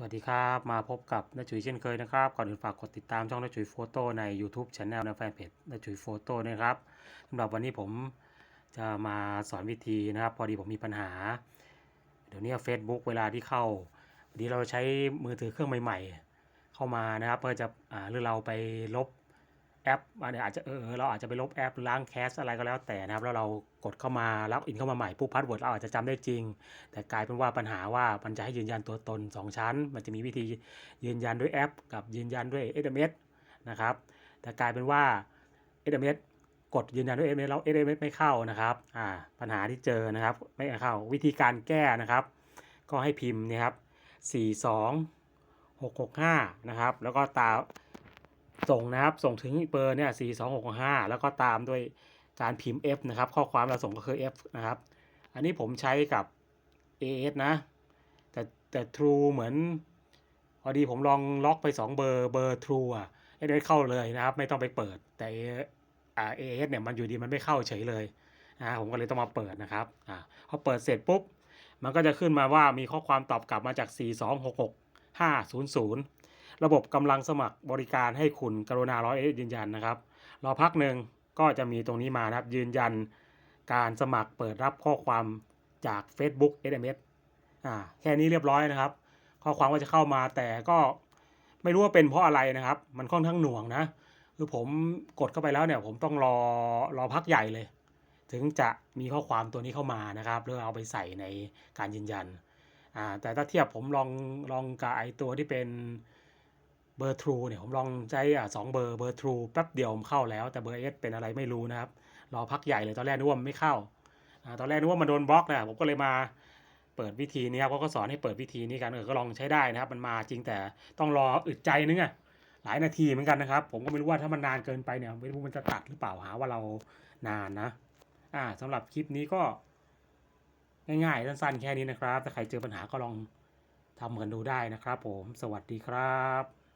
สวัสดีครับ มาพบกับน้าจุ๋ยเช่นเคยนะครับ ก่อนอื่นฝากกดติดตามช่องน้าจุ๋ยโฟโต้ใน YouTube Channel และแฟนเพจน้าจุ๋ยโฟโต้นะครับสำหรับวันนี้ผมจะมาสอนวิธีนะครับ พอดีผมมีปัญหา เดี๋ยวนี้ Facebook เวลาที่เข้าดีเราใช้มือถือเครื่องใหม่ ๆ เข้ามานะครับเพื่อจะอ่าหรือเราไปลบ แอปอันนี้อาจจะเออเราอาจจะไปลบแอปล้างแคสอะไรก็แล้วแต่นะครับแล้วเรากดเข้ามาล็อกอินเข้ามาใหม่ปุ๊บพาสเวิร์ดเราอาจจะจำได้จริง แต่กลายเป็นว่าปัญหาว่ามันจะให้ยืนยันตัวตน 2 ชั้น มันจะมีวิธียืนยันด้วยแอป กับยืนยันด้วย SMS นะครับแต่กลายเป็นว่า SMS กดยืนยันด้วย SMS แล้ว SMS ไม่เข้านะครับอ่าปัญหาที่เจอนะครับไม่เข้าวิธีการแก้นะครับ ก็ให้พิมพ์นี่ยครับ 42 665 นะครับแล้วก็ตาม ส่งนะครับ ส่งถึงเบอร์เนี่ย4265แล้วก็ตามด้วยการพิมพ์ F นะครับ ข้อความเราส่งก็คือ F นะครับ อันนี้ผมใช้กับ AS นะ แต่แต่ True เหมือนพอดีผมลองล็อกไป 2 เบอร์เบอร์ True อะไม่ได้เข้าเลยนะครับ ไม่ต้องไปเปิด แต่อ่า AS เนี่ยมันอยู่ดีมันไม่เข้าเฉยเลยนะผมก็เลยต้องมาเปิดนะครับอ่าพอเปิดเสร็จปุ๊บ มันก็จะขึ้นมาว่ามีข้อความตอบกลับมาจาก 4266500 ระบบกำลังสมัครบริการให้คุณกรุณาร้อยเอยืนยันนะครับรอพักหนึ่งก็จะมีตรงนี้มานะครับ ยืนยันการสมัครเปิดรับข้อความจาก Facebook SMS อ่าแค่นี้เรียบร้อยนะครับ ข้อความก็จะเข้ามาแต่ก็ไม่รู้ว่าเป็นเพราะอะไรนะครับ มันค่อนข้างหน่วงนะ คือผมกดเข้าไปแล้วเนี่ย ผมต้องรอรอพักใหญ่เลย ถึงจะมีข้อความตัวนี้เข้ามานะครับแล้วเอาไปใส่ในการยืนยันอ่าแต่ถ้าเทียบผมลองลองกับไอตัวที่เป็น เบอร์ True เนี่ยผมลองใช้อ่าสองเบอร์เบอร์ True แป๊บเดียวผมเข้าแล้วแต่เบอร์ S เป็นอะไรไม่รู้นะครับ รอพักใหญ่เลยตอนแรกนึกว่ามันไม่เข้าอ่าตอนแรกนึกว่ามันโดนบล็อกนะผมก็เลยมาเปิดวิธีนี้ครับเขาก็สอนให้เปิดวิธีนี้กันเออก็ลองใช้ได้นะครับ มันมาจริงแต่ต้องรออึดใจนึงอะหลายนาทีเหมือนกันนะครับ ผมก็ไม่รู้ว่าถ้ามันนานเกินไปเนี่ยไม่รู้มันจะตัดหรือเปล่าหาว่าเรานานนะ อ่าสำหรับคลิปนี้ก็ง่ายๆสั้นๆแค่นี้นะครับ ถ้าใครเจอปัญหาก็ลองทำกันดูได้นะครับผม สวัสดีครับ